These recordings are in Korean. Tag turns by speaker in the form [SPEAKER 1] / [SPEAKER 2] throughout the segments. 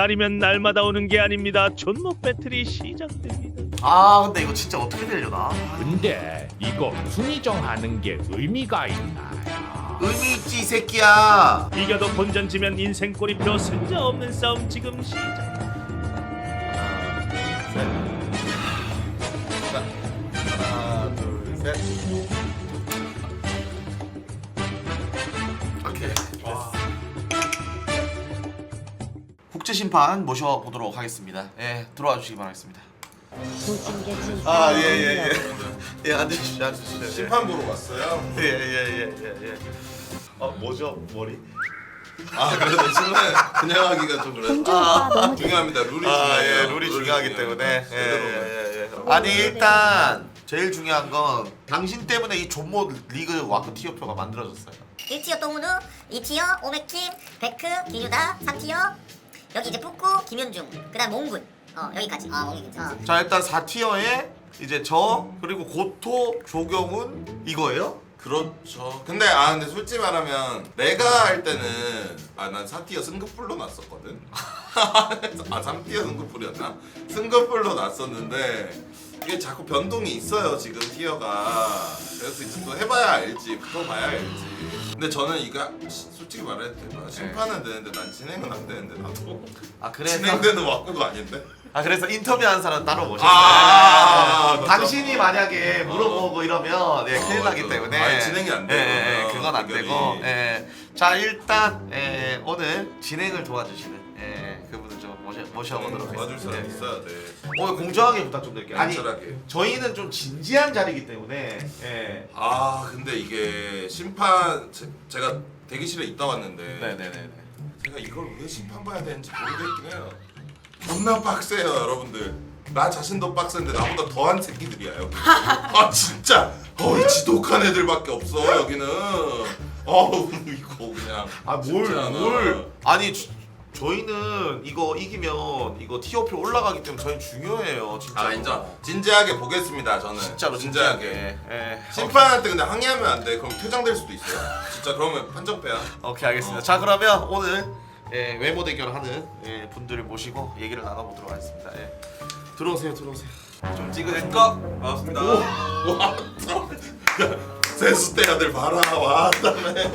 [SPEAKER 1] 날이면 날마다 오는 게 아닙니다. 존목 배틀이 시작됩니다.
[SPEAKER 2] 아 근데 이거 진짜 어떻게 되려나?
[SPEAKER 3] 근데 이거 순위 정 하는 게 의미가 있나?
[SPEAKER 2] 의미 있지 이 새끼야.
[SPEAKER 1] 이겨도 본전 지면 인생 꼬리표 승자 없는 싸움 지금 시작.
[SPEAKER 2] 심판 모셔보도록 하겠습니다. 예, 들어와 주시기 바라겠습니다.
[SPEAKER 4] 아 예 예 예
[SPEAKER 2] 예, 앉으십시오, 앉으십시오. 예.
[SPEAKER 4] 심판 보러 왔어요
[SPEAKER 2] 예, 예, 예, 예, 예. 아, 뭐죠, 머리?
[SPEAKER 4] 아 그래도 지금 그냥 하기가 좀 그래
[SPEAKER 2] 아,
[SPEAKER 4] 중요합니다 룰이
[SPEAKER 2] 아,
[SPEAKER 4] 중요해요
[SPEAKER 2] 예, 룰이 중요하기
[SPEAKER 4] 중요해요.
[SPEAKER 2] 때문에. 예,
[SPEAKER 4] 제대로
[SPEAKER 2] 예, 예, 예. 아니 일단 제일 중요한 건 당신 때문에 이 존모 리그 와크 티어표가 만들어졌어요.
[SPEAKER 5] 1티어 똥우누, 2티어 오메킴, 베크, 기류다, 3티어 여기 이제 뿌꾸, 김현중, 그다음 몽군. 어 여기까지. 아 몽군 괜찮아.
[SPEAKER 2] 자 일단 4티어에 이제 저 그리고 고토, 조경훈 이거예요?
[SPEAKER 4] 그렇죠. 근데 아 근데 솔직히 말하면 내가 할 때는 아 난 4티어 승급불로 났었거든. 아 3티어 승급불이었나? 승급불로 났었는데 이게 자꾸 변동이 있어요 지금 티어가. 그래서 이제 또 해봐야 알지 붙어봐야 알지. 근데 저는 이거 시- 솔직히 말해도 돼요 심판은 되는데 난 진행은 안 되는데 나도
[SPEAKER 2] 아 그래서
[SPEAKER 4] 진행되는 와꾸가 아닌데
[SPEAKER 2] 아 그래서 인터뷰한 사람 따로 모셨어요.
[SPEAKER 4] 아,
[SPEAKER 2] 당신이 만약에 물어보고 이러면 예, 큰일
[SPEAKER 4] 어,
[SPEAKER 2] 나기
[SPEAKER 4] 맞아.
[SPEAKER 2] 때문에
[SPEAKER 4] 아니, 진행이 안 돼요.
[SPEAKER 2] 예, 예, 예, 그건 안
[SPEAKER 4] 의견이.
[SPEAKER 2] 되고 예. 자 일단 예, 오늘 진행을 도와주시는 예, 모셔, 모셔보도록
[SPEAKER 4] 도와줄 사람
[SPEAKER 2] 하겠습니다.
[SPEAKER 4] 있어야 돼
[SPEAKER 2] 오늘 공정하게 부탁 좀 드릴게요. 아니
[SPEAKER 4] 안전하게
[SPEAKER 2] 저희는 좀 진지한 자리이기 때문에 예.
[SPEAKER 4] 아 근데 이게 심판 제, 제가 대기실에 있다 왔는데
[SPEAKER 2] 네네네.
[SPEAKER 4] 제가 이걸 왜 심판 봐야 되는지 모르겠긴 해요 겁나 빡세요 여러분들 나 자신도 빡센데 나보다 더한 새끼들이야 여기 아 진짜 어이 지독한 애들밖에 없어 여기는 어우 이거 그냥
[SPEAKER 2] 아뭘
[SPEAKER 4] 쉽지 않아.
[SPEAKER 2] 뭘? 아니 주- 저희는 이거 이기면 이거 티어표 올라가기 때문에 저희 중요해요 진짜.
[SPEAKER 4] 아 인정 진지하게 보겠습니다 저는
[SPEAKER 2] 진짜로 진지하게. 예.
[SPEAKER 4] 심판한테 근데 항의하면 안 돼. 그럼 퇴장될 수도 있어요. 진짜 그러면 판정패야.
[SPEAKER 2] 오케이 알겠습니다.
[SPEAKER 4] 어.
[SPEAKER 2] 자 그러면 오늘 예, 외모 대결하는 예, 분들을 모시고 얘기를 나눠보도록 하겠습니다. 예. 들어오세요, 들어오세요. 좀 찍으실까?
[SPEAKER 4] 반갑습니다. 와, 세수 때 아들 봐라. 와, 그다음에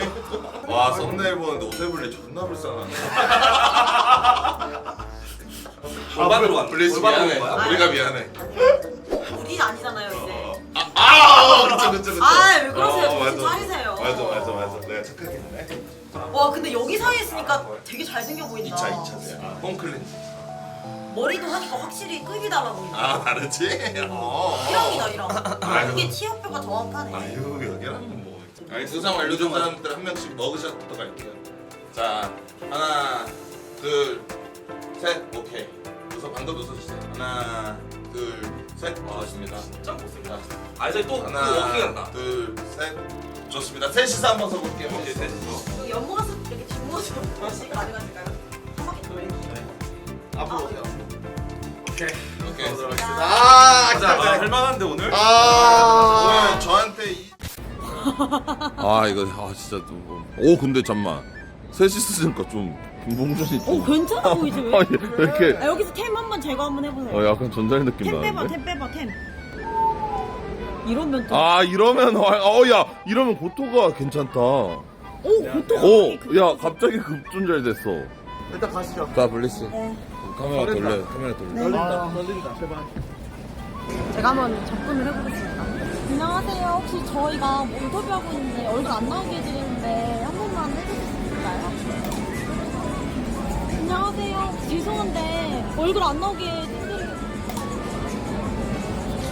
[SPEAKER 4] 와 썸네일 보는데 오세블리 존나 불쌍하네.
[SPEAKER 2] 골반으로 간
[SPEAKER 4] 블리스 미안해. 우리가 미안해.
[SPEAKER 6] 우리 아니잖아요 이제.
[SPEAKER 4] 아, 그쵸 그쵸 그쵸.
[SPEAKER 6] 아 왜 그러세요?
[SPEAKER 4] 어,
[SPEAKER 6] 정신
[SPEAKER 4] 맞아.
[SPEAKER 6] 차리세요.
[SPEAKER 4] 맞아 맞아 맞아. 내가 착하게 했네.
[SPEAKER 6] 와 근데 여기 사이에 있으니까 되게 잘생겨 보인다.
[SPEAKER 4] 2차 2차세요. 홈클렌즈.
[SPEAKER 6] 머리도 하니까 확실히 급이 달라 보인다.
[SPEAKER 4] 아 다르지? 어.
[SPEAKER 6] 1학이다 1학. 아, 이게 티어표가 정확하네.
[SPEAKER 4] 아유 여기랑 뭐 아니 수상 알려준 사람들 한 명씩 머그샷부터 갈게요. 자 하나 둘 셋 오케이. 우선 방금 웃어주세요. 하나 둘 셋. 좋습니다. 진짜 못생겼다. 아 이제 또 하나 워킹한다? 둘 셋. 좋습니다. 셋이서 한번 서볼게요. 이제 셋이서.
[SPEAKER 6] 여기 옆모습 이렇게 뒷모습 다시 가능하실까요? 한 바퀴 더.
[SPEAKER 2] 앞으로 오세요. 오케이.
[SPEAKER 4] 오케이.
[SPEAKER 2] 아, 자,
[SPEAKER 4] 할만한데 오늘?
[SPEAKER 2] 아.
[SPEAKER 7] 아 이거 아 진짜 좀- 오 근데 잠만 셋이 쓰니까 좀 김봉준이 어좀
[SPEAKER 8] 괜찮아 보이지 왜?
[SPEAKER 7] 아니 왜 이렇게
[SPEAKER 8] 아, 여기서 템 한번 제거 한번 해보세요.
[SPEAKER 7] 어 약간 전자의 느낌
[SPEAKER 8] 템 빼봐,
[SPEAKER 7] 나는데
[SPEAKER 8] 템 빼봐, 템. 이러면 또.
[SPEAKER 7] 아 이러면 어야 이러면 고토가 괜찮다
[SPEAKER 8] 오, 보통.
[SPEAKER 7] 오야 갑자기 급존잘 됐어
[SPEAKER 2] 일단 가시죠.
[SPEAKER 7] 자 블리스
[SPEAKER 8] 네.
[SPEAKER 7] 카메라 돌려 카메라 돌려
[SPEAKER 2] 떨린다, 떨린다, 제발.
[SPEAKER 8] 제가 한번 접근을 해보겠습니다. 안녕하세요. 혹시 저희가 뭐 인터뷰하고 있는데 얼굴 안 나오게 해드리는데 한 번만 해주실 수 있을까요? 안녕하세요. 죄송한데 얼굴 안 나오게 해드리겠습니다.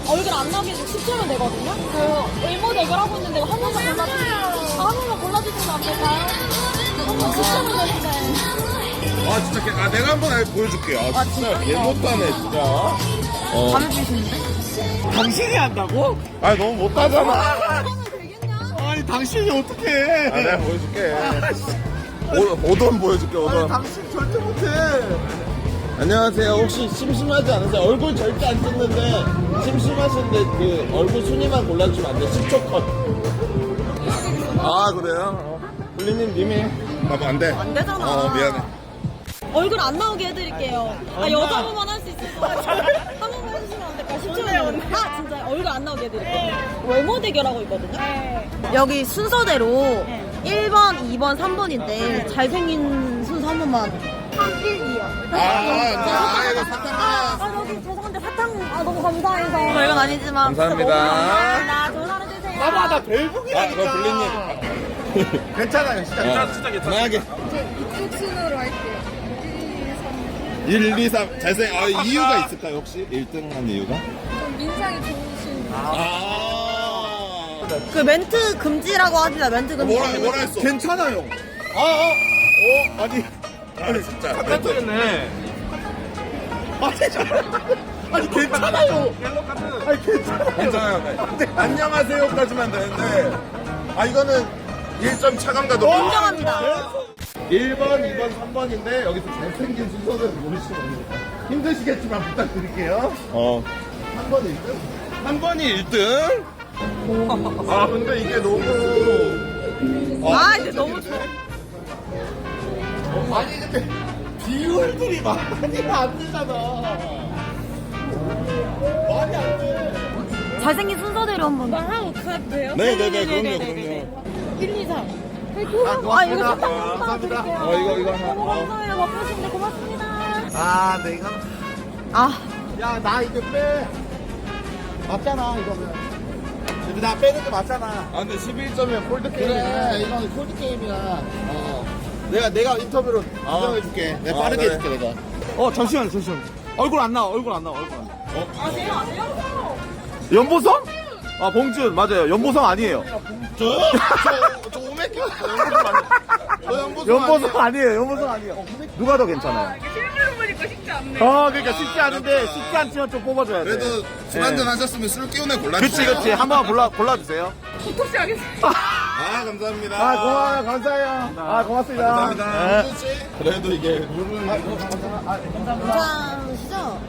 [SPEAKER 8] 얼굴 안 나오게 10초면 되거든요? 그 외모 대결하고 있는데 한 번만 골라주세요. 한 번만 골라주시면 안 될까요? 한번 10초면 되는데.
[SPEAKER 7] 아 진짜 개, 아 내가 한번 보여줄게 아 진짜 개 못하네 진짜 어
[SPEAKER 8] 밤에 주시는데?
[SPEAKER 2] 당신이 한다고?
[SPEAKER 7] 아니 너무 못하잖아?
[SPEAKER 2] 아니 당신이 어떻게 해?
[SPEAKER 7] 아 내가 보여줄게 오, 오돈 보여줄게 오돈
[SPEAKER 2] 당신 절대 못해.
[SPEAKER 7] 안녕하세요. 혹시 심심하지 않으세요? 얼굴 절대 안 찍는데 심심하신데 그 얼굴 순위만 골라주면 안 돼? 10초 컷. 아 그래요? 어. 훌리님 님이 봐봐 안 돼.
[SPEAKER 6] 안 되잖아.
[SPEAKER 7] 어 미안해.
[SPEAKER 8] 얼굴 안 나오게 해드릴게요. 아, 여자분만 할 수 있어서. 한 번만 해주시면 안 될까요? 10초 아, 진짜 얼굴 안 나오게 해드릴게요. 외모 대결하고 있거든요. 여기 순서대로 1번, 2번, 3번인데 잘생긴 순서 한 번만. 1, 2요.
[SPEAKER 4] 아, 아, 이거 사탕 하나.
[SPEAKER 8] 아, 여기 죄송한데 사탕 아, 너무 감사해서. 별건 아니지만.
[SPEAKER 4] 감사합니다.
[SPEAKER 8] 감사합니다. 좋은 하루 되세요.
[SPEAKER 4] 아, 나 벨붕이라니까. 아, 그거. 괜찮아요, 진짜.
[SPEAKER 9] 괜찮아, 진짜 괜찮아.
[SPEAKER 4] 편하게.
[SPEAKER 10] 이쪽 순으로 할게요.
[SPEAKER 4] 1, 2, 3. 잘생, 아, 이유가 있을까요, 혹시? 1등 한 이유가?
[SPEAKER 10] 좀 민상이 좋으신
[SPEAKER 4] 아.
[SPEAKER 8] 그 멘트 금지라고 하시나 멘트 금지.
[SPEAKER 4] 뭐라, 뭐라 했어? 괜찮아요. 아, 아. 어, 아니. 아니, 진짜.
[SPEAKER 9] 네.
[SPEAKER 4] 아니, 아니, 괜찮아요. 아니, 괜찮아요. 괜찮아요. 안녕하세요까지만 되는데. 아, 이거는 1점 차감가 높이.
[SPEAKER 8] 인정합니다.
[SPEAKER 4] 1번, 2번, 3번인데 여기서 잘생긴 순서대로 모르시면 됩니다. 힘드시겠지만 부탁드릴게요. 어. 3번이 1등? 3번이 1등? 아, 근데 이게 너무.
[SPEAKER 8] 아, 이제 너무 좋아.
[SPEAKER 4] 아니, 근데 비율들이 많이 안 되잖아. 많이 안 돼.
[SPEAKER 8] 잘생긴 순서대로 한번. 하고 가도 돼요?
[SPEAKER 4] 네네네, 그럼요, 그럼요.
[SPEAKER 8] 1, 2, 3.
[SPEAKER 4] 아,
[SPEAKER 8] 아, 이거
[SPEAKER 4] 고맙습니다. 어,
[SPEAKER 8] 하나
[SPEAKER 4] 감사합니다. 어, 이거, 이거 하나.
[SPEAKER 8] 너무
[SPEAKER 4] 어.
[SPEAKER 8] 감사해요. 바쁘신데 고맙습니다.
[SPEAKER 4] 아, 내가.
[SPEAKER 8] 아,
[SPEAKER 4] 야, 나 이거 빼. 맞잖아, 이거는. 근데 나 빼는 게 맞잖아. 아, 근데 11점이면 콜드 게임이야. 그래, 이건 콜드 게임이야. 어. 내가, 내가 인터뷰로 인정해줄게. 내가 빠르게 해줄게, 내가.
[SPEAKER 2] 어 잠시만요 잠시만요 얼굴 안 나와 얼굴 안 나와 얼굴 안 나와
[SPEAKER 8] 아세요? 아세요?
[SPEAKER 2] 연보성? 아 봉준 맞아요 연보성 아니에요
[SPEAKER 4] 저요? 저, 저 오메키 저 연보성
[SPEAKER 2] 연보성 아니에요 연보성 아니에요 누가 더 괜찮아요?
[SPEAKER 10] 실물로 보니까 쉽지 않네.
[SPEAKER 2] 아 그러니까 쉽지 않은데 쉽지 않지만 좀 뽑아줘야 돼
[SPEAKER 4] 그래도 술
[SPEAKER 2] 네.
[SPEAKER 4] 한잔 하셨으면 술애 골라주세요.
[SPEAKER 2] 그치 그치 한번 골라 골라주세요
[SPEAKER 10] 보톡스 하겠습니다.
[SPEAKER 4] 아, 감사합니다.
[SPEAKER 2] 아 고마워요 감사해요 아 고맙습니다
[SPEAKER 4] 감사합니다.
[SPEAKER 2] 네.
[SPEAKER 4] 씨. 그래도 이게 룰은
[SPEAKER 8] 괜찮으시죠?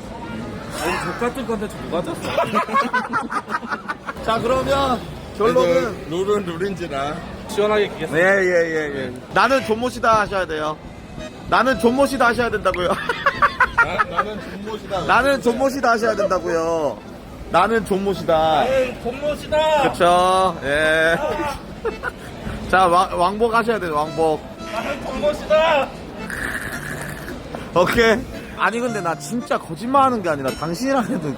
[SPEAKER 2] 똑같은 건데 누가 졌어 자 그러면 결론은
[SPEAKER 4] 룰은 룰인지라.
[SPEAKER 2] 시원하게 끼겠습니다 예예예 예, 나는 존모시다 하셔야 돼요 나는 존모시다 하셔야 된다고요
[SPEAKER 4] 나, 나는 존모시다.
[SPEAKER 2] 나는 존모시다 하셔야 된다고요. 나는 존모시다.
[SPEAKER 11] 본모시다.
[SPEAKER 2] 그쵸, 예. 자, 왕, 왕복 하셔야 돼요, 왕복.
[SPEAKER 11] 본모시다.
[SPEAKER 2] 오케이. 아니, 근데 나 진짜 거짓말 하는 게 아니라 당신이랑 해도.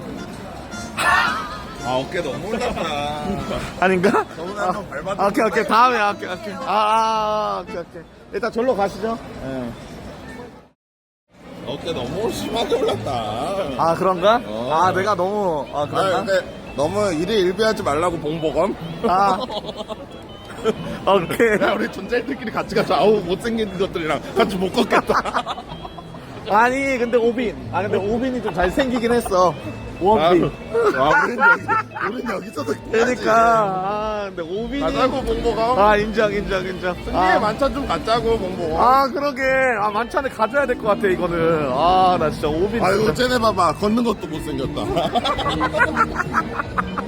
[SPEAKER 4] 아, 어깨 너무 올랐다.
[SPEAKER 2] 아닌가?
[SPEAKER 4] 저번에 한번 밟았던
[SPEAKER 2] 아, 오케이, 오케이. 다음에, 오케이, 오케이. 아, 아, 오케이, 오케이. 일단 절로 가시죠. 예.
[SPEAKER 4] 어깨 너무 심하게 올랐다.
[SPEAKER 2] 아, 그런가?
[SPEAKER 4] 어.
[SPEAKER 2] 아, 내가 너무, 아,
[SPEAKER 4] 아,
[SPEAKER 2] 그런가?
[SPEAKER 4] 근데 너무 일에 일비하지 말라고 봉보검.
[SPEAKER 2] 아. 오케이.
[SPEAKER 4] 야, 우리 존잘들끼리 같이 가서 아우 못생긴 것들이랑 같이 못 걷겠다.
[SPEAKER 2] 아니, 근데 오빈. 아, 근데 오빈이 좀 잘생기긴 했어. 원빈.
[SPEAKER 4] 아, 우린 여기, 우린 여기서도
[SPEAKER 2] 그러니까 아 근데 오빈이
[SPEAKER 4] 가자고 봉보검.
[SPEAKER 2] 아 인정 인정 인정
[SPEAKER 4] 승리의
[SPEAKER 2] 아,
[SPEAKER 4] 만찬 좀 갖자고 봉보검.
[SPEAKER 2] 아 그러게 아 만찬을 가져야 될 것 같아 이거는 아 나 진짜 오빈
[SPEAKER 4] 아이고 쟤네 봐봐 걷는 것도 못생겼다